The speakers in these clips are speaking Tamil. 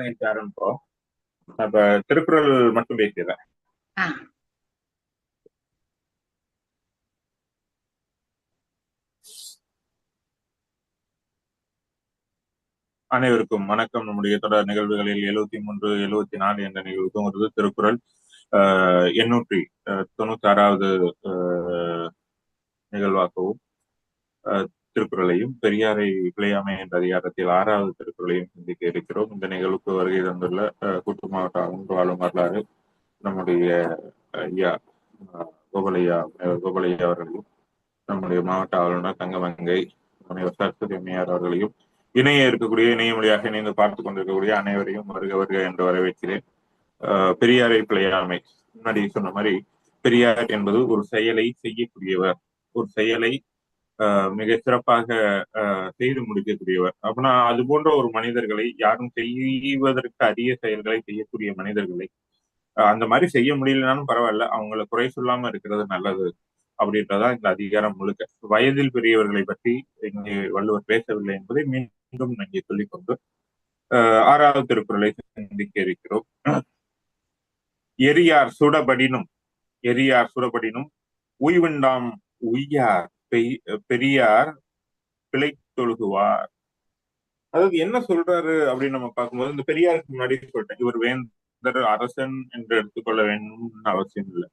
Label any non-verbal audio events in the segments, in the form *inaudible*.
நிகழ்ச்சி ஆரம்பிப்போம் அப்ப திருக்குறள் மட்டும் பேசிடுறேன். அனைவருக்கும் வணக்கம். நம்முடைய தொடர் நிகழ்வுகளில் எழுபத்தி மூன்று எழுபத்தி நாலு என்ற நிகழ்வு தோன்றது திருக்குறள் எண்ணூற்றி தொண்ணூத்தி ஆறாவது நிகழ்வாகவும் திருக்குறளையும் பெரியாரை பிழையாமை என்ற அதிகாரத்தில் ஆறாவது திருக்குறளையும் சிந்திக்க இருக்கிறோம். இந்த நிகழ்வுக்கு வருகை தந்துள்ள குட்டு கூட்டு மாவட்ட ஆளுநர் வாழும் வரலாறு நம்முடைய ஐயா கோபலையா கோபாலையா அவர்களையும் நம்முடைய மாவட்ட ஆளுநர் தங்கமங்கை முனைவர் சரஸ்வதி அம்மையார் அவர்களையும் இணைய இருக்கக்கூடிய இணைய மொழியாக இணைந்து பார்த்து கொண்டிருக்கக்கூடிய அனைவரையும் வருக வருக என்று வரவேற்கிறேன். ஆஹ் பெரியாரை பிழையாமை முன்னாடி சொன்ன மாதிரி பெரியார் என்பது ஒரு செயலை செய்யக்கூடியவர். ஒரு செயலை மிக சிறப்பாக செய்து முடிக்கக்கூடியவர். அப்படின்னா அது போன்ற ஒரு மனிதர்களை யாரும் செய்வதற்கு அரிய செயல்களை செய்யக்கூடிய மனிதர்களை அந்த மாதிரி செய்ய முடியலனாலும் பரவாயில்ல. அவங்கள குறை சொல்லாம இருக்கிறது நல்லது அப்படின்றதான் இந்த அதிகாரம் முழுக்க. வயதில் பெரியவர்களை பற்றி இங்கு வள்ளுவர் பேசவில்லை என்பதை மீண்டும் இங்கே சொல்லிக்கொண்டு ஆஹ் ஆறாவது திருக்குறளை சந்திக்க இருக்கிறோம். எரியார் சுடபடினும் எரியார் சுடபடினும் உய்விண்டாம் உய்யார் பெரியார் பிழை தொழுகுவார் அதாவது என்ன சொல்றாரு அப்படின்னு நம்ம பார்க்கும்போது இந்த பெரியாருக்கு முன்னாடி சொல்லிட்டேன் இவர் வேந்தர் அரசன் என்று எடுத்துக்கொள்ள வேண்டும் அவசியம் இல்லை.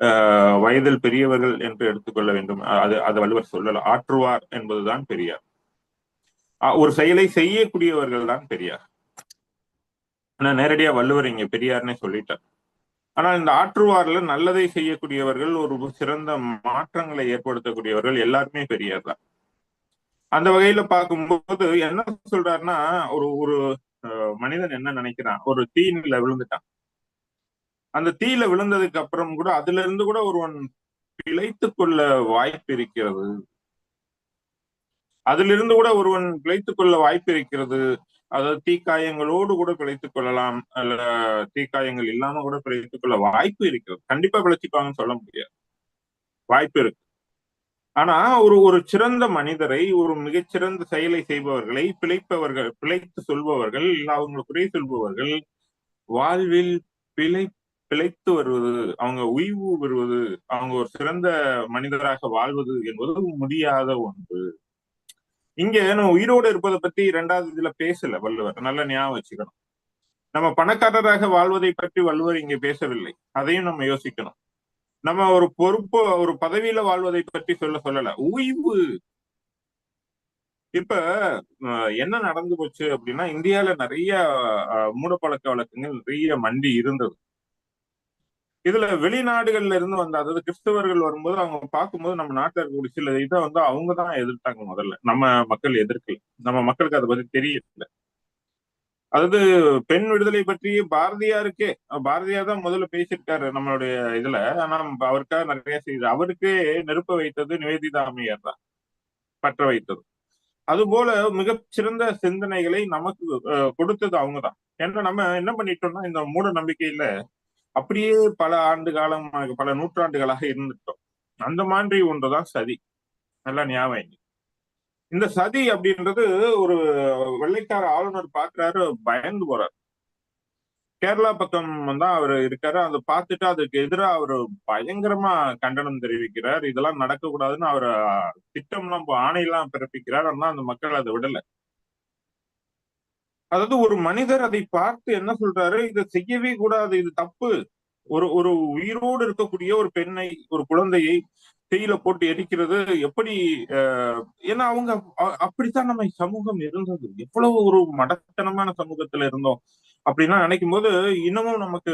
ஆஹ் வயதில் பெரியவர்கள் என்று எடுத்துக்கொள்ள வேண்டும். அது அது வள்ளுவர் சொல்லல. ஆற்றுவார் என்பதுதான் பெரியார். ஆஹ் ஒரு செயலை செய்யக்கூடியவர்கள் தான் பெரியார். ஆனா நேரடியா வள்ளுவர் இங்க பெரியார்னே சொல்லிட்டார். ஆனா இந்த ஆற்றுவாரில் நல்லதை செய்யக்கூடியவர்கள் ஒரு சிறந்த மாற்றங்களை ஏற்படுத்தக்கூடியவர்கள் எல்லாருமே பெரியார் தான். அந்த வகையில பார்க்கும்போது என்ன சொல்றாருன்னா ஒரு ஒரு மனிதன் என்ன நினைக்கிறான்? ஒரு தீயில விழுந்துட்டான். அந்த தீயில விழுந்ததுக்கு அப்புறம் கூட அதுல இருந்து கூட ஒருவன் பிழைத்துக் கொள்ள வாய்ப்பு இருக்கிறது. அதிலிருந்து கூட ஒருவன் பிழைத்துக் கொள்ள வாய்ப்பு இருக்கிறது. அதாவது தீக்காயங்களோடு கூட பிழைத்துக் கொள்ளலாம் அல்ல தீக்காயங்கள் இல்லாம கூட பிழைத்துக் கொள்ள வாய்ப்பு இருக்கிறது. கண்டிப்பா பிழைச்சிப்பாங்கன்னு சொல்ல முடியாது. வாய்ப்பு இருக்கு. ஆனா ஒரு ஒரு சிறந்த மனிதரை ஒரு மிகச்சிறந்த செயலை செய்பவர்களை பிழைப்பவர்கள் பிழைத்து சொல்பவர்கள் இல்ல அவங்க குறை சொல்பவர்கள் வாழ்வில் பிழை பிழைத்து வருவது அவங்க உய்வு பெறுவது அவங்க ஒரு சிறந்த மனிதராக வாழ்வது என்பது முடியாத ஒன்று. இங்க நம்ம உயிரோடு இருப்பதை பத்தி இரண்டாவது இதுல பேசல வள்ளுவர். நல்ல ஞாபகம் வச்சுக்கணும். நம்ம பணக்காரராக வாழ்வதை பற்றி வள்ளுவர் இங்க பேசவில்லை. அதையும் நம்ம யோசிக்கணும். நம்ம ஒரு பொறுப்பு ஒரு பதவியில வாழ்வதை பற்றி சொல்ல சொல்லல. ஓய்வு. இப்ப என்ன நடந்து போச்சு அப்படின்னா இந்தியால நிறைய அஹ், மூடப்பழக்க வழக்கங்கள் நிறைய மண்டி இருந்தது. இதுல வெளிநாடுகள்ல இருந்து வந்த அதாவது கிறிஸ்தவர்கள் வரும்போது அவங்க பார்க்கும்போது நம்ம நாட்டில் இருக்கக்கூடிய சில இதை வந்து அவங்க தான் எதிர்த்தாங்க முதல்ல. நம்ம மக்கள் எதிர்க்கல. நம்ம மக்களுக்கு அதை பத்தி தெரியல. அதாவது பெண் விடுதலை பற்றி பாரதியாருக்கே பாரதியார் தான் முதல்ல பேசியிருக்காரு நம்மளுடைய இதுல. ஆனா அவருக்காக நிறைய செய்து அவருக்கே நெருப்ப வைத்தது நிவேதிதா அம்மையார் தான் பற்ற வைத்தது. அது போல மிக சிறந்த சிந்தனைகளை நமக்கு கொடுத்தது அவங்கதான். ஏன்னா நம்ம என்ன பண்ணிட்டோம்னா இந்த மூட நம்பிக்கையில அப்படியே பல ஆண்டு காலமாக பல நூற்றாண்டுகளாக இருந்துட்டோம். அந்த மாதிரி ஒன்றுதான் சதி. நல்லா ஞாபகம் இந்த சதி அப்படின்றது ஒரு வெள்ளைக்கார ஆளுநர் பாக்குறாரு பயந்து போறாரு. கேரளா பக்கம் தான் அவர் இருக்காரு. அதை பார்த்துட்டு அதுக்கு எதிராக அவர் பயங்கரமா கண்டனம் தெரிவிக்கிறார். இதெல்லாம் நடக்கக்கூடாதுன்னு அவர் திட்டம்லாம் ஆணையெல்லாம் பிறப்பிக்கிறார். ஆனா அந்த மக்கள் அதை விடல. அதாவது ஒரு மனிதர் அதை பார்த்து என்ன சொல்றாரு? இதை செய்யவே கூடாது. இது தப்பு. ஒரு ஒரு உயிரோடு இருக்கக்கூடிய ஒரு பெண்ணை ஒரு குழந்தையை தீயில போட்டு எரிக்கிறது எப்படி ஏன்னா அவங்க அப்படித்தான் நம்ம சமூகம் இருந்தது. எவ்வளவு ஒரு மடத்தனமான சமூகத்துல இருந்தோம் அப்படின்னா நினைக்கும் போது இன்னமும் நமக்கு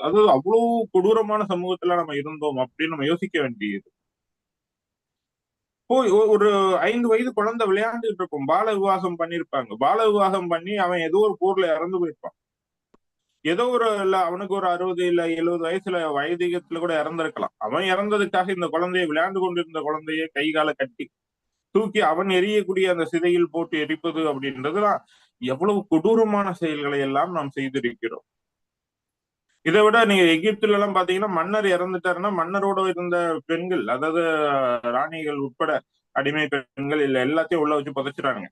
அதாவது அவ்வளவு கொடூரமான சமூகத்துல நம்ம இருந்தோம் அப்படின்னு நம்ம யோசிக்க வேண்டியது. போய் ஒரு ஐந்து வயது குழந்தை விளையாண்டுட்டு இருக்கும். பால விவாகம் பண்ணிருப்பாங்க. பால விவாகம் பண்ணி அவன் ஏதோ ஒரு போர்ல இறந்து போயிருப்பான். ஏதோ ஒரு இல்ல அவனுக்கு ஒரு அறுபது இல்ல எழுபது வயசுல வயதிகத்துல கூட இறந்திருக்கலாம். அவன் இறந்ததுக்காக இந்த குழந்தையை விளையாண்டு கொண்டிருந்த குழந்தையை கை காலை கட்டி தூக்கி அவன் எரியக்கூடிய அந்த சிதையில் போட்டு எரிப்பது அப்படின்றதுலாம் எவ்வளவு கொடூரமான செயல்களை எல்லாம் நாம் செய்திருக்கிறோம். இதை விட நீங்க எகிப்துல எல்லாம் பாத்தீங்கன்னா மன்னர் இறந்துட்டாருன்னா மன்னரோட இருந்த பெண்கள் அதாவது ராணிகள் உட்பட அடிமை பெண்கள் இல்ல எல்லாத்தையும் உள்ள வச்சு புதைச்சிட்டாங்க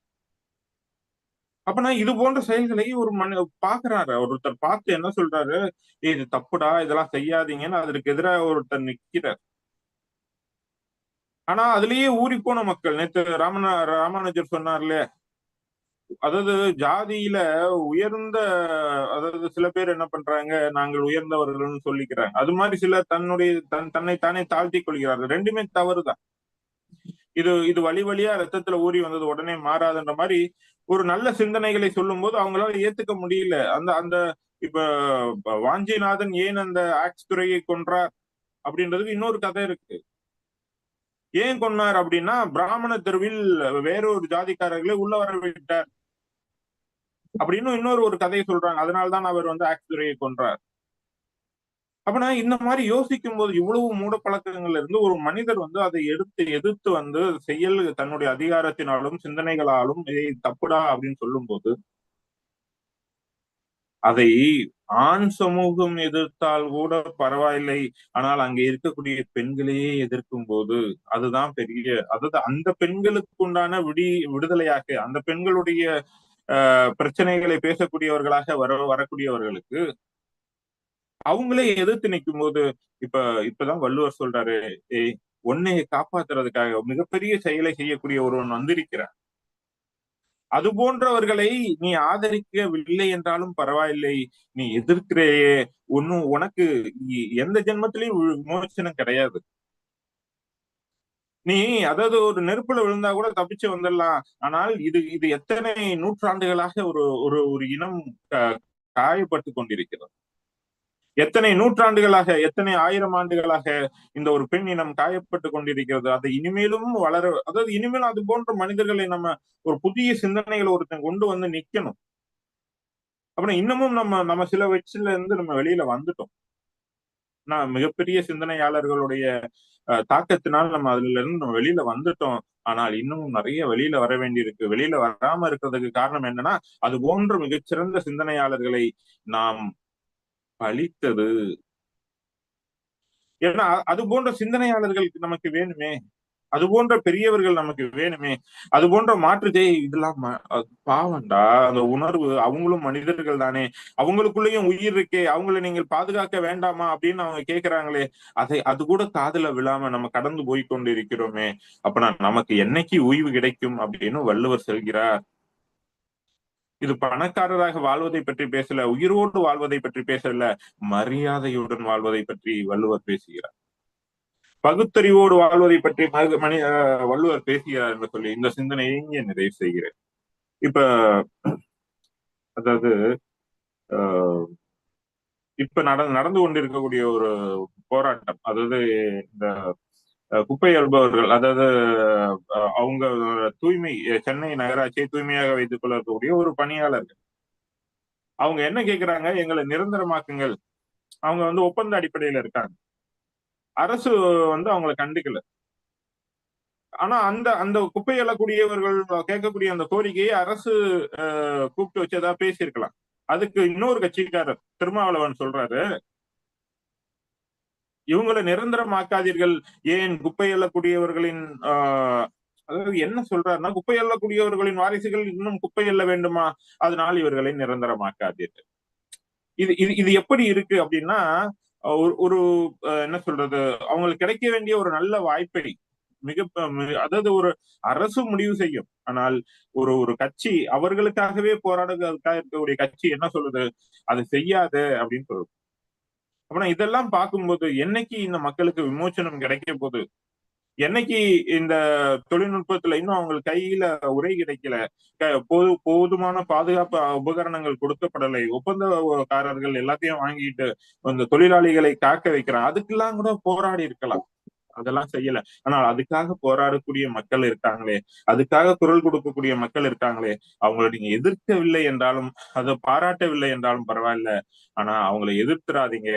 அப்பனா இது போன்ற செயல்களை ஒரு மனு பாக்குறாரு. ஒருத்தர் பார்த்து என்ன சொல்றாரு? இது தப்புடா இதெல்லாம் செய்யாதீங்கன்னு அதற்கு எதிராக ஒருத்தர் நிக்கிறார். ஆனா அதுலயே ஊறி போன மக்கள். நேத்து ராமன ராமானுஜர் சொன்னார்ல அதாவது ஜாதியில உயர்ந்த அதாவது சில பேர் என்ன பண்றாங்க நாங்கள் உயர்ந்தவர்கள்னு சொல்லிக்கிறாங்க. அது மாதிரி சிலர் தன்னுடைய தன் தன்னை தானே தாழ்த்தி கொள்கிறார்கள். ரெண்டுமே தவறுதான். இது இது வழி வழியா ரத்தத்துல ஊறி வந்தது உடனே மாறாதுன்ற மாதிரி ஒரு நல்ல சிந்தனைகளை சொல்லும் போது அவங்களால ஏத்துக்க முடியல. அந்த அந்த இப்ப வாஞ்சிநாதன் ஏன் அந்த ஆக்ஸ் துறையை கொன்றார் அப்படின்றதுக்கு இன்னொரு கதை இருக்கு. ஏன் கொன்னார் அப்படின்னா பிராமண தெருவில் வேறொரு ஜாதிக்காரர்களை உள்ள வர விட்டார் அப்படின்னு இன்னொரு ஒரு கதையை சொல்றாங்க. அதனால்தான் அவர் வந்து ஆக்ஸ் கொன்றார் அப்பனா இந்த மாதிரி யோசிக்கும் போது இவ்வளவு மூட பழக்கங்கள்ல இருந்து ஒரு மனிதர் வந்து அதை எடுத்து எதிர்த்து வந்து செயல் தன்னுடைய அதிகாரத்தினாலும் சிந்தனைகளாலும் இதை தப்புடா அப்படின்னு சொல்லும்போது அதை ஆண் சமூகம் எதிர்த்தால் கூட பரவாயில்லை. ஆனால் அங்கே இருக்கக்கூடிய பெண்களையே எதிர்க்கும் போது அதுதான் பெரிய அதாவது அந்த பெண்களுக்கு உண்டான விடி விடுதலையாக அந்த பெண்களுடைய பிரச்சனைகளை பேசக்கூடியவர்களாக வர வரக்கூடியவர்களுக்கு அவங்களே எதிர்த்து நிற்கும் போது இப்ப இப்பதான் வள்ளுவர் சொல்றாரு ஏய் உன்னையை காப்பாத்துறதுக்காக மிகப்பெரிய செயலை செய்யக்கூடிய ஒருவன் வந்திருக்கிறான். அது போன்றவர்களை நீ ஆதரிக்கவில்லை என்றாலும் பரவாயில்லை. நீ எதிர்க்கிறையே. ஒன்னும் உனக்கு எந்த ஜென்மத்திலையும் விமோச்சனம் கிடையாது. நீ அதாவது ஒரு நெருப்புல விழுந்தா கூட தப்பிச்சு வந்துடலாம். ஆனால் இது இது எத்தனை நூற்றாண்டுகளாக ஒரு ஒரு ஒரு இனம் காயப்பட்டு கொண்டிருக்கிறது. எத்தனை நூற்றாண்டுகளாக எத்தனை ஆயிரம் ஆண்டுகளாக இந்த ஒரு பெண் இனம் காயப்பட்டு கொண்டிருக்கிறது. அதை இனிமேலும் வளர அதாவது இனிமேலும் அது போன்ற மனிதர்களை நம்ம ஒரு புதிய சிந்தனைகளை ஒருத்தன் கொண்டு வந்து நிக்கணும். அப்புறம் இன்னமும் நம்ம நம்ம சில வச்சுல இருந்து நம்ம வெளியில வந்துட்டோம். மிகப்பெரிய சிந்தனையாளர்களுடைய தாக்கத்தினால் நம்ம அதுல இருந்து நம்ம வெளியில வந்துட்டோம். ஆனால் இன்னமும் நிறைய வெளியில வர வேண்டியிருக்கு. வெளியில வராம இருக்கிறதுக்கு காரணம் என்னன்னா அது போன்ற மிகச்சிறந்த சிந்தனையாளர்களை நாம் பழித்தது. ஏன்னா அது போன்ற சிந்தனையாளர்களுக்கு நமக்கு வேணுமே. அது போன்ற பெரியவர்கள் நமக்கு வேணுமே. அது போன்ற மாற்றுதே இதெல்லாம் பாவண்டா அந்த உணர்வு அவங்களும் மனிதர்கள் தானே. அவங்களுக்குள்ளேயும் உயிர் இருக்கே. அவங்கள நீங்கள் பாதுகாக்க வேண்டாமா அப்படின்னு அவங்க கேக்குறாங்களே. அதை அது கூட காதுல விழாம நம்ம கடந்து போய் கொண்டு இருக்கிறோமே அப்ப நமக்கு என்னைக்கு ஓய்வு கிடைக்கும் அப்படின்னு வள்ளுவர் செல்கிறார். இது பணக்காரராக வாழ்வதை பற்றி பேசல உயிரோடு வாழ்வதை பற்றி பேசல மரியாதையுடன் வாழ்வதை பற்றி வள்ளுவர் பேசுகிறார். பகுத்தறிவோடு வாழ்வதை பற்றி மனி மணி அஹ் வள்ளுவர் பேசுகிறார் என்று சொல்லி இந்த சிந்தனையை இங்கே நிறைவு செய்கிறேன். இப்ப அதாவது இப்ப நடந்து நடந்து கொண்டிருக்கக்கூடிய ஒரு போராட்டம் அதாவது இந்த குப்பை அல்பவர்கள் அதாவது அவங்க தூய்மை சென்னை நகராட்சியை தூய்மையாக வைத்துக் கொள்ள இருக்கக்கூடிய ஒரு பணியாளர்கள். அவங்க என்ன கேட்கிறாங்க எங்களை நிரந்தரமாக்குங்கள். அவங்க வந்து ஒப்பந்த அடிப்படையில இருக்காங்க. அரசு வந்து அவங்களை கண்டுக்கல. ஆனா அந்த அந்த குப்பை எழக்கூடியவர்கள் கேட்கக்கூடிய அந்த கோரிக்கையை அரசு கூப்பிட்டு வச்சதா பேசியிருக்கலாம். அதுக்கு இன்னொரு கட்சிக்காரர் திருமாவளவன் சொல்றாரு இவங்களை நிரந்தரமாக்காதீர்கள். ஏன் குப்பை எல்லக்கூடியவர்களின் ஆஹ், அதாவது என்ன சொல்றாருன்னா குப்பை எல்லக்கூடியவர்களின் வாரிசுகள் இன்னும் குப்பை எல்ல வேண்டுமா? அதனால் இவர்களை நிரந்தரமாக்காதீர்கள். இது இது இது எப்படி இருக்கு அப்படின்னா ஒரு ஒரு அஹ், என்ன சொல்றது? அவங்களுக்கு கிடைக்க வேண்டிய ஒரு நல்ல வாய்ப்பை மிக அதாவது ஒரு அரசு முடிவு செய்யும். ஆனால் ஒரு ஒரு கட்சி அவர்களுக்காகவே போராடுறதுக்காக இருக்கக்கூடிய கட்சி என்ன சொல்றது அதை செய்யாது அப்படின்னு சொல்லுது. அப்படின்னா இதெல்லாம் பார்க்கும்போது என்னைக்கு இந்த மக்களுக்கு விமோச்சனம் கிடைக்க போகுது? என்னைக்கு இந்த தொழில்நுட்பத்துல இன்னும் அவங்க கையில உரை கிடைக்கல. போது போதுமான பாதுகாப்பு உபகரணங்கள் கொடுக்கப்படலை. ஒப்பந்தக்காரர்கள் எல்லாத்தையும் வாங்கிட்டு அந்த தொழிலாளிகளை காக்க வைக்கிறான் அதுக்கெல்லாம் கூட போராடி இருக்கலாம். அதெல்லாம் செய்யல. ஆனால் அதுக்காக போராடக்கூடிய மக்கள் இருக்காங்களே. அதுக்காக குரல் கொடுக்கக்கூடிய மக்கள் இருக்காங்களே. அவங்கள நீங்க எதிர்க்கவில்லை என்றாலும் அதை பாராட்டவில்லை என்றாலும் பரவாயில்ல. ஆனா அவங்களை எதிர்த்துறாதீங்க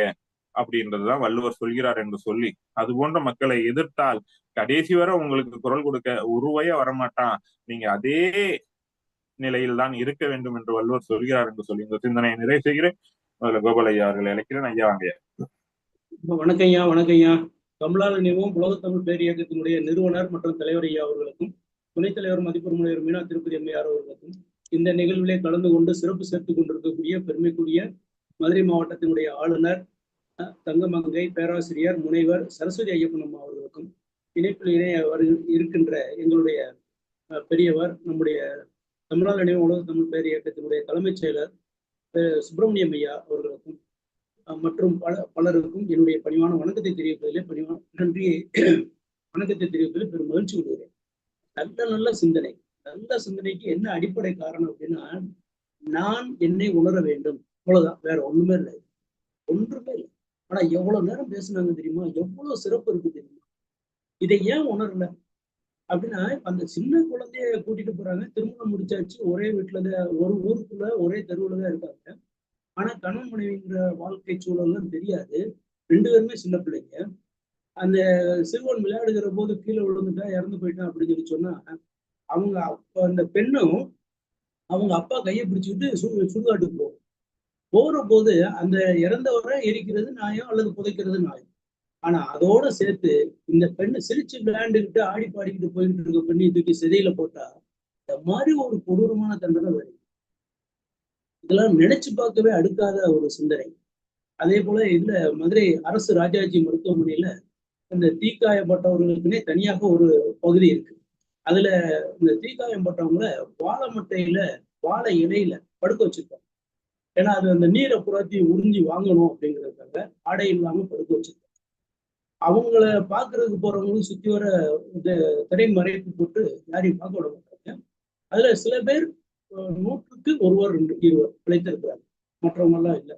அப்படின்றதுதான் வள்ளுவர் சொல்கிறார் என்று சொல்லி அது போன்ற மக்களை எதிர்த்தால் கடைசி வரை உங்களுக்கு குரல் கொடுக்க உருவைய வரமாட்டான். நீங்க அதே நிலையில் தான் இருக்க வேண்டும் என்று வள்ளுவர் சொல்கிறார் என்று சொல்லி இந்த சிந்தனையை நிறைவு செய்கிறேன். முதல்ல கோபால் ஐயா அவர்களை அழைக்கிறேன். ஐயா வாங்க வணக்கம் ஐயா வணக்கம் ஐயா. தமிழால் நினைவும் உலகத்தமிழ் தமிழ் நிறுவனர் மற்றும் தலைவர் ஐயா அவர்களுக்கும் துணைத் தலைவர் மதிப்பெருமுனைவர் மீனா திருப்பதி அம்மையார் அவர்களுக்கும் இந்த நிகழ்விலே கலந்து கொண்டு சிறப்பு சேர்த்துக் கொண்டிருக்கக்கூடிய பெருமைக்குரிய மதுரை மாவட்டத்தினுடைய ஆளுநர் தங்கமங்கை பேராசிரியர் முனைவர் சரஸ்வதி ஐயப்பனம் அம்மா அவர்களுக்கும் இணைப்பில் இணைய இருக்கின்ற எங்களுடைய பெரியவர் நம்முடைய தமிழ்நாடு நினைவு உலக தமிழ் பெயர் இயக்கத்தினுடைய தலைமைச் செயலர் சுப்பிரமணியம் ஐயா அவர்களுக்கும் மற்றும் பல பலருக்கும் என்னுடைய பணிவான வணக்கத்தை தெரிவிப்பதிலே பணிவான நன்றியை வணக்கத்தை தெரிவிப்பதில் பெரும் மகிழ்ச்சி கொள்கிறேன். நல்ல நல்ல சிந்தனை. நல்ல சிந்தனைக்கு என்ன அடிப்படை காரணம் அப்படின்னா நான் என்னை உணர வேண்டும். அவ்வளவுதான். வேற ஒண்ணுமே இல்லை. ஒன்றுமே இல்லை. ஆனா எவ்வளவு நேரம் பேசுனாங்க தெரியுமா? எவ்வளவு சிறப்பு இருக்கு தெரியுமா? இதை ஏன் உணரல? அப்படின்னா அந்த சின்ன குழந்தைய கூட்டிட்டு போறாங்க. திருமணம் முடிச்சாச்சு. ஒரே வீட்டுலதான் ஒரு ஊருக்குள்ள ஒரே தெருவுல தான் இருக்காங்க. ஆனா கணவன் மனைவிங்கிற வாழ்க்கை சூழல்லாம் தெரியாது. ரெண்டு பேருமே சின்ன பிள்ளைங்க. அந்த சிறுவன் விளையாடுகிற போது கீழே விழுந்துட்டா இறந்து போயிட்டான் அப்படின்னு சொல்லி சொன்னா அவங்க அப்ப அந்த பெண்ணும் அவங்க அப்பா கையை பிடிச்சிக்கிட்டு சு சுடுகாட்டுக்கு போகும் போற போது அந்த இறந்தவரை எரிக்கிறது நியாயம் அல்லது புதைக்கிறது நியாயம் ஆனா அதோட சேர்த்து இந்த பெண்ணு சிரிச்சு விளையாண்டுக்கிட்டு ஆடி பாடிக்கிட்டு போய்கிட்டு இருக்க பெண்ணை தூக்கி சிதையில போட்டா இந்த மாதிரி ஒரு கொடூரமான தண்டனை வரும். இதெல்லாம் நினைச்சு பார்க்கவே அடுக்காத ஒரு சிந்தனை. அதே போல இதுல மதுரை அரசு ராஜாஜி மருத்துவமனையில இந்த தீக்காயப்பட்டவர்களுக்குன்னே தனியாக ஒரு பகுதி இருக்கு. அதுல இந்த தீக்காயப்பட்டவங்கள வாழை மட்டையில வாழை இலையில படுக்க வச்சிருப்பாங்க. ஏன்னா அது அந்த நீரை புறத்தி உறிஞ்சி வாங்கணும் அப்படிங்கிறதுக்காக ஆடை இல்லாம படுக்க வச்சிருக்காங்க. அவங்கள பாக்குறதுக்கு போறவங்களும் சுத்தி வர இந்த திரைமறைப்பு போட்டு யாரையும் பார்க்க விட மாட்டாங்க. அதுல சில பேர் நூற்றுக்கு ஒருவர் ரெண்டு இருவர் பிழைத்திருக்கிறாங்க. மற்றவங்க எல்லாம் இல்லை.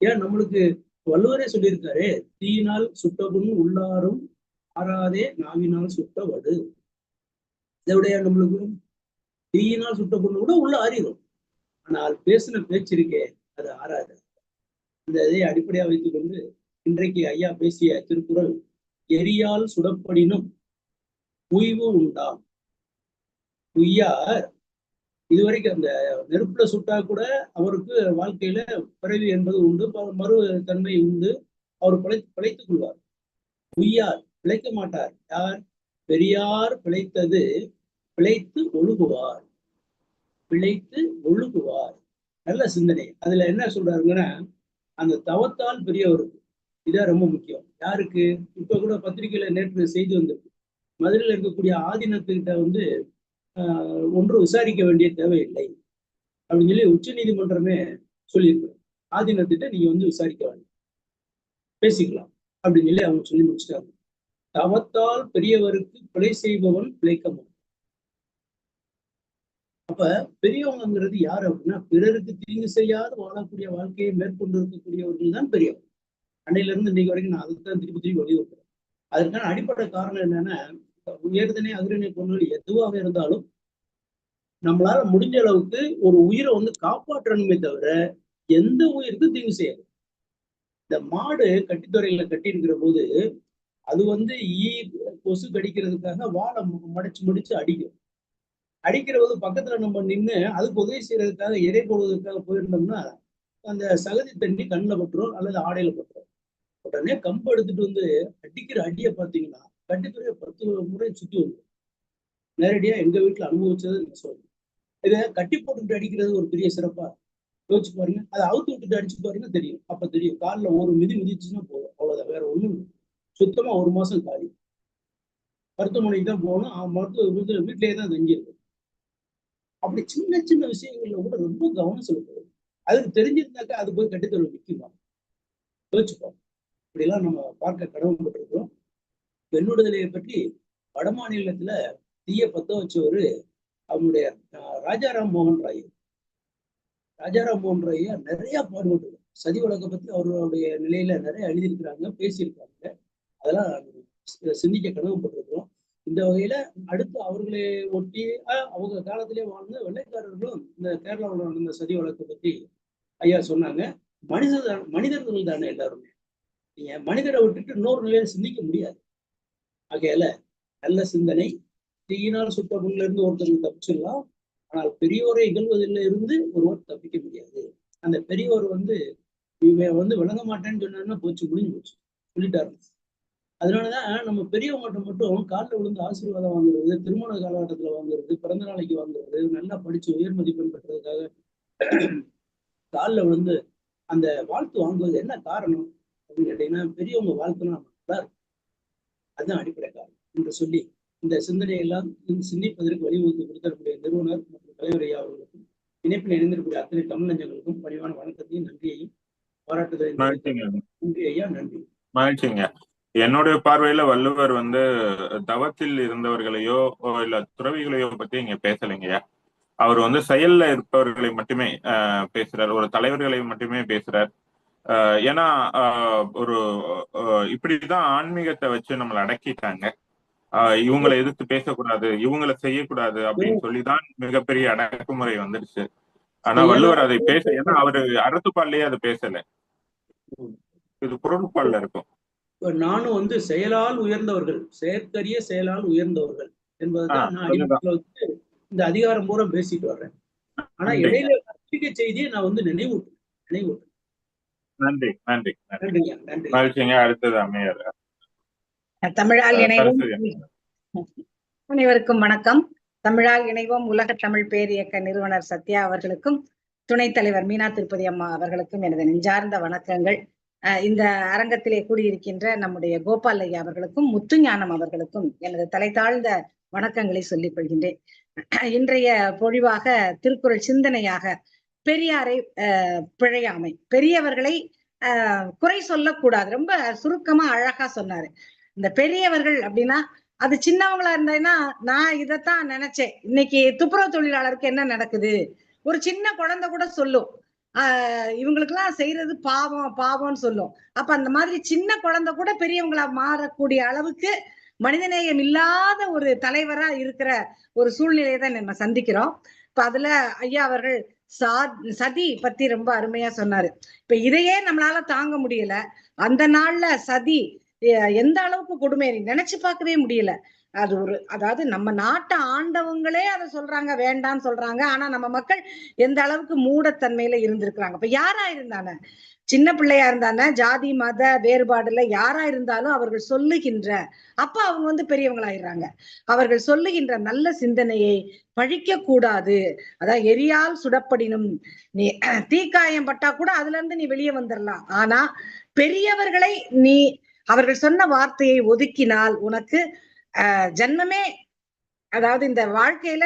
ஏன் நம்மளுக்கு வள்ளுவரே சொல்லியிருக்காரு தீயினால் சுட்டபுண் உள்ளாரும் ஆறாதே நாவினால் சுட்ட வடு. இதோடைய நம்மளுக்கு? தீயினால் சுட்ட புண்ணு கூட உள்ள ஆறிடும் ஆனால் பேசின பேச்சு இருக்கே அது ஆறாது. இந்த இதை அடிப்படையா வைத்துக் கொண்டு இன்றைக்கு ஐயா பேசிய திருக்குறள் எரியால் சுடப்படினும் உய்வு உண்டாம். உய்யார் இதுவரைக்கும் அந்த நெருப்புல சுட்டா கூட அவருக்கு வாழ்க்கையில பிறவி என்பது உண்டு மறு தன்மை உண்டு. அவர் பிழை பிழைத்துக் கொள்வார். உய்யார் பிழைக்க மாட்டார். யார்? பெரியார் பிழைத்தது பிழைத்து ஒழுகுவார். பிழைத்து ஒழுகுவார். நல்ல சிந்தனை. அதுல என்ன சொல்றாருங்கன்னா அந்த தவத்தால் பெரியவருக்கு இதான் ரொம்ப முக்கியம். யாருக்கு? இப்ப கூட பத்திரிகையில நேற்று செய்தி வந்திருக்கு. மதுரையில் இருக்கக்கூடிய ஆதீனத்துக்கிட்ட வந்து ஆஹ், ஒன்றும் விசாரிக்க வேண்டிய தேவையில்லை. அப்படின்னு சொல்லி உச்ச நீதிமன்றமே சொல்லியிருக்கு. ஆதீனத்திட்ட நீங்க வந்து விசாரிக்க வேண்டாம். பேசிக்கலாம். அப்படின்னு சொல்லி அவங்க சொல்லி முடிச்சிட்டாங்க. தவத்தால் பெரியவருக்கு பிழை செய்பவன் பிழைக்க முடியும் அப்ப பெரியவங்கிறது யாரு அப்படின்னா பிறருக்கு தீங்கு செய்யாது வாழக்கூடிய வாழ்க்கையை மேற்கொண்டு இருக்கக்கூடியவர்கள் தான் பெரியவங்க. அன்னையில இருந்து இன்னைக்கு வரைக்கும் நான் அதுதான் திருப்பி திருப்பி வலியுறுத்துறேன். அதற்கான அடிப்படை காரணம் என்னன்னா உயர்தனை அகிரணை பொருள்கள் எதுவாக இருந்தாலும் நம்மளால முடிஞ்ச அளவுக்கு ஒரு உயிரை வந்து காப்பாற்றணுமே தவிர எந்த உயிருக்கு தீங்கு செய்யாது. இந்த மாடு கட்டித்துறையில கட்டி இருக்கிற போது அது வந்து ஈ கொசு கடிக்கிறதுக்காக வாழை மு- மடிச்சு மடிச்சு அடிக்கும். அடிக்கிறவது பக்கத்துல நம்ம நின்று அதுக்கு உதவி செய்யறதுக்காக எடை போடுவதற்காக போயிருந்தோம்னா அந்த சகதி தண்ணி கண்ணில் பட்டுரும் அல்லது ஆடையில பட்டுரும் உடனே கம்பு எடுத்துட்டு வந்து அடிக்கிற அடியை பார்த்தீங்கன்னா கட்டித்துறையை பத்து முறை சுத்தி வந்துடும் நேரடியா எங்க வீட்டுல அனுபவிச்சதை நான் சொல்லணும் இதை கட்டி போட்டுக்கிட்டு அடிக்கிறது ஒரு பெரிய சிறப்பா யோசிச்சு பாருங்க. அதை அவுத்து விட்டுட்டு அடிச்சு பாருங்க தெரியும். அப்ப தெரியும். காலில் ஒரு மிதி மிதிச்சுன்னா போதும். அவ்வளவுதான். வேற ஒண்ணும் இல்லை. சுத்தமா ஒரு மாசம் காலி. மருத்துவமனைக்கு தான் போகணும். மருத்துவ வீட்டிலேயே தான் தங்கியிருக்கும். அப்படி சின்ன சின்ன விஷயங்கள்ல கூட ரொம்ப கவனம் செலுத்தணும் அதுக்கு தெரிஞ்சிருந்தாக்கா அது போய் கட்டித்தொழில் நிற்குமா யோசிச்சுப்போம். இப்படிலாம் நம்ம பார்க்க கடமைப்பட்டிருக்கிறோம். பெண் விடுதலையை பற்றி வட மாநிலத்துல தீய பத்த வச்சவரு அவனுடைய ராஜாராம் மோகன் ராய். ராஜாராம் மோகன் ராயா நிறைய பாடுபட்டு சதி வழக்கை பத்தி அவருடைய நிலையில நிறைய எழுதியிருக்கிறாங்க பேசியிருக்காங்க அதெல்லாம் சிந்திக்க கடமைப்பட்டிருக்கிறோம். இந்த வகையில அடுத்து அவர்களை ஒட்டி அஹ், அவங்க காலத்திலே வாழ்ந்த வெள்ளைக்காரர்களும் இந்த கேரளாவில் நடந்த சதி வழக்கை பத்தி ஐயா சொன்னாங்க. மனித மனிதர்கள் தானே எல்லாருமே. நீங்க மனிதரை விட்டுட்டு இன்னொரு நிலையில சிந்திக்க முடியாது. ஆகையால நல்ல சிந்தனை தீயினால் சுட்ட புண்ணில இருந்து ஒருத்தருக்கு தப்பிச்சிடலாம். ஆனால் பெரியோரை இகழ்வதில் இருந்து ஒருவர் தப்பிக்க முடியாது. அந்த பெரியவர் வந்து இவன் வந்து விளங்க மாட்டேன்னு சொன்னான்னா போச்சு முடிஞ்சு போச்சு. சொல்லிட்டாரு. அதனாலதான் நம்ம பெரியவங்ககிட்ட மட்டும் காலில் விழுந்து ஆசீர்வாதம் வாங்குறது திருமண காலகட்டத்துல வாங்குறது பிறந்த நாளைக்கு வாங்குறது நல்லா படிச்சு உயர் மதிப்பெண் பெற்றதுக்காக காலில் விழுந்து அந்த வாழ்த்து வாங்குவது என்ன காரணம் அப்படின்னு கேட்டீங்கன்னா பெரியவங்க வாழ்த்துனா நம்ம அதுதான் அடிப்படை காரணம் என்று சொல்லி இந்த சிந்தனையை எல்லாம் சிந்திப்பதற்கு வழிவகுத்து கொடுத்த நம்முடைய நிறுவனர் மற்றும் தலைவர் ஐயா அவர்களுக்கும் இணைப்பில் இணைந்திருக்கிற அத்தனை தமிழ் நெஞ்சங்களுக்கும் பணிவான வணக்கத்தையும் நன்றியையும் பாராட்டுதலையும் நன்றி ஐயா நன்றி. மகிழ்ச்சிங்க. என்னுடைய பார்வையில வள்ளுவர் வந்து தவத்தில் இருந்தவர்களையோ இல்ல துறவிகளையோ பத்தி இங்க பேசலைங்கய்யா. அவர் வந்து செயல்ல இருப்பவர்களை மட்டுமே ஆஹ், பேசுறார். ஒரு தலைவர்களை மட்டுமே பேசுறார். ஆஹ், ஏன்னா ஒரு இப்படிதான் ஆன்மீகத்தை வச்சு நம்மளை அடக்கிட்டாங்க. ஆஹ், இவங்களை எதிர்த்து பேசக்கூடாது இவங்களை செய்யக்கூடாது அப்படின்னு சொல்லிதான் மிகப்பெரிய அடக்குமுறை வந்துருச்சு. ஆனா வள்ளுவர் அதை பேச ஏன்னா அவரு அறத்துப்பால்லையே அதை பேசல. இது பொருட்பால்ல இருக்கும். நானும் வந்து செயலால் உயர்ந்தவர்கள் செயற்கரிய செயலால் உயர்ந்தவர்கள் என்பதுதான் நான் அடிப்படையில வந்து இந்த அதிகாரம் பூரா பேசிட்டு வர்றேன். ஆனா. இடையில பத்திரிகை செய்தியை நான் வந்து நினைவூட்டேன் நினைவூட்டேன் நன்றி நன்றி நன்றி. நன்றிங்க நன்றி. மகிழ்ச்சிங்க. அடுத்தது அமையர் தமிழால் இணைவோம். அனைவருக்கும் வணக்கம். தமிழால் இணைவோம் உலக தமிழ் பேர் இயக்க நிறுவனர் சத்யா அவர்களுக்கும் துணைத் தலைவர் மீனா திருப்பதி அம்மா அவர்களுக்கும் எனது நெஞ்சார்ந்த வணக்கங்கள். இந்த அரங்கத்திலே கூடியிருக்கின்ற நம்முடைய கோபால் ஐயா அவர்களுக்கும் முத்துஞானம் அவர்களுக்கும் எனது தலை தாழ்ந்த வணக்கங்களை சொல்லிக் கொள்கின்றேன். *clears throat* இன்றைய பொழிவாக திருக்குறள் சிந்தனையாக பெரியாரை அஹ், பிழையாமை. பெரியவர்களை குறை சொல்லக்கூடாது. ரொம்ப சுருக்கமா அழகா சொன்னாரு. இந்த பெரியவர்கள் அப்படின்னா அது சின்னவங்களா இருந்ததுன்னா நான் இதைத்தான் நினைச்சேன். இன்னைக்கு துப்புரவு தொழிலாளருக்கு என்ன நடக்குது? ஒரு சின்ன குழந்தை கூட சொல்லும். இவங்களுக்கெல்லாம் செய்யறது பாவம் பாவம்னு சொல்லும். அப்ப அந்த மாதிரி சின்ன குழந்தை கூட பெரியவங்களா மாறக்கூடிய அளவுக்கு மனிதநேயம் இல்லாத ஒரு தலைவரா இருக்கிற ஒரு சூழ்நிலையை தான் நம்ம சந்திக்கிறோம். இப்ப அதுல ஐயா அவர்கள் சா சதி பத்தி ரொம்ப அருமையா சொன்னாரு. இப்ப இதையே நம்மளால தாங்க முடியல. அந்த நாள்ல சதி எந்த அளவுக்கு கொடுமை நினைச்சு பார்க்கவே முடியல. அது ஒரு அதாவது நம்ம நாட்டை ஆண்டவங்களே அதை சொல்றாங்க வேண்டாம்னு சொல்றாங்க. ஆனா நம்ம மக்கள் எந்த அளவுக்கு மூடத்தன்மையில இருந்திருக்கிறாங்க. இப்ப யாரா இருந்தானே சின்ன பிள்ளையா இருந்தானே ஜாதி மத வேறுபாடுல யாரா இருந்தாலும் அவர்கள் சொல்லுகின்ற அப்ப அவங்க வந்து பெரியவங்களாயிடுறாங்க. அவர்கள் சொல்லுகின்ற நல்ல சிந்தனையை பழிக்க கூடாது அதான் எரியால் சுடப்படினும் நீ தீக்காயம் பட்டா கூட அதுல இருந்து நீ வெளியே வந்துடலாம் ஆனா பெரியவர்களை நீ அவர்கள் சொன்ன வார்த்தையை ஒதுக்கினால் உனக்கு ஜன்மமே அதாவது இந்த வாழ்க்கையில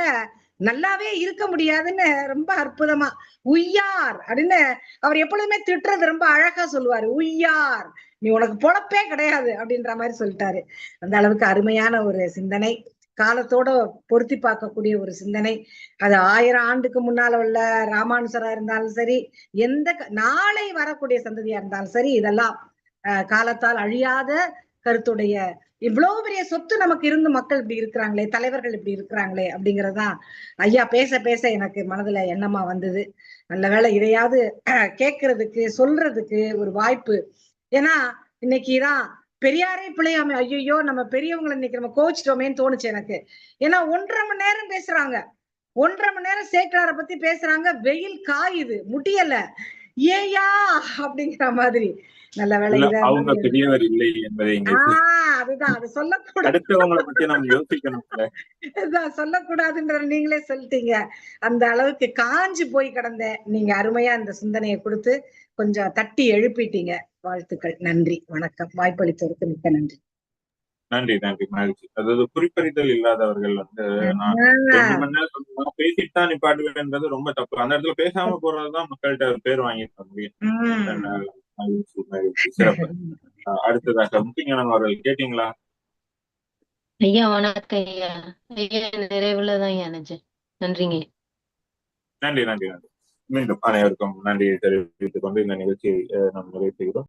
நல்லாவே இருக்க முடியாதுன்னு ரொம்ப அற்புதமா உய்யார் அப்படின்னு அவர் எப்பொழுதுமே திட்டுறது ரொம்ப அழகா சொல்லுவாரு. உய்யார் நீ உனக்கு பொழப்பே கிடையாது அப்படின்ற மாதிரி சொல்லிட்டாரு. அந்த அளவுக்கு அருமையான ஒரு சிந்தனை காலத்தோட பொருத்தி பார்க்கக்கூடிய ஒரு சிந்தனை. அது ஆயிரம் ஆண்டுக்கு முன்னால உள்ள ராமானுசரா இருந்தாலும் சரி எந்த க- நாளை வரக்கூடிய சந்ததியா இருந்தாலும் சரி இதெல்லாம் ஆஹ் காலத்தால் அழியாத கருத்துடைய இவ்வளவு பெரிய சொத்து நமக்கு இருந்து மக்கள் இப்படி இருக்கிறாங்களே தலைவர்கள் இப்படி இருக்கிறாங்களே அப்படிங்கறதுதான் ஐயா பேச பேச எனக்கு மனதுல எண்ணமா வந்தது. நல்ல வேலை இதையாவது *clears throat* கேட்கறதுக்கு சொல்றதுக்கு ஒரு வாய்ப்பு. ஏன்னா இன்னைக்குதான் பெரியாரே பிள்ளையாம ஐயோ நம்ம பெரியவங்களை இன்னைக்கு நம்ம கோச்சிட்டோமேன்னு தோணுச்சு எனக்கு. ஏன்னா ஒன்றரை மணி நேரம் பேசுறாங்க. ஒன்றரை மணி நேரம் சேக்கலாரை பத்தி பேசுறாங்க. வெயில் காயுது. முடியல. ஏயா அப்படிங்கிற மாதிரி. நல்ல இத அவங்க பெரியவர் இல்லை என்பதை அதுதான் அது சொல்லக்கூடாது. அடுத்தவங்களை பத்தி நம்ம யோசிக்கணும்ல அதுதான் சொல்லக்கூடாதுன்ற நீங்களே சொல்லிட்டீங்க. அந்த அளவுக்கு காஞ்சு போய் கிடந்த நீங்க அருமையா இந்த சிந்தனையை கொடுத்து கொஞ்சம் தட்டி எழுப்பிட்டீங்க. வாழ்த்துக்கள் நன்றி வணக்கம். வாய்ப்பளித்ததற்கு மிக்க நன்றி. நன்றி நன்றி மகிழ்ச்சி. அதாவது குறிப்பறிதல் இல்லாதவர்கள் வந்து நான் பேசிட்டு தான் நிப்பாட்டுவேன்றது ரொம்ப தப்பு. அந்த இடத்துல பேசாம போறதுதான் மக்கள்கிட்ட பேர் வாங்கிட்டு முடியும் சிறப்பு அடுத்ததாக முக்கியமான அவர்கள் கேட்டீங்களா? ஐயா வணக்கம் ஐயா. ஐயா நிறைவுல தான் நினைச்சேன். நன்றிங்க. நன்றி நன்றி நன்றி. மீண்டும் அனைவருக்கும் நன்றியை தெரிவித்துக் கொண்டு இந்த நிகழ்ச்சியை நாம் நிறைவு செய்கிறோம்.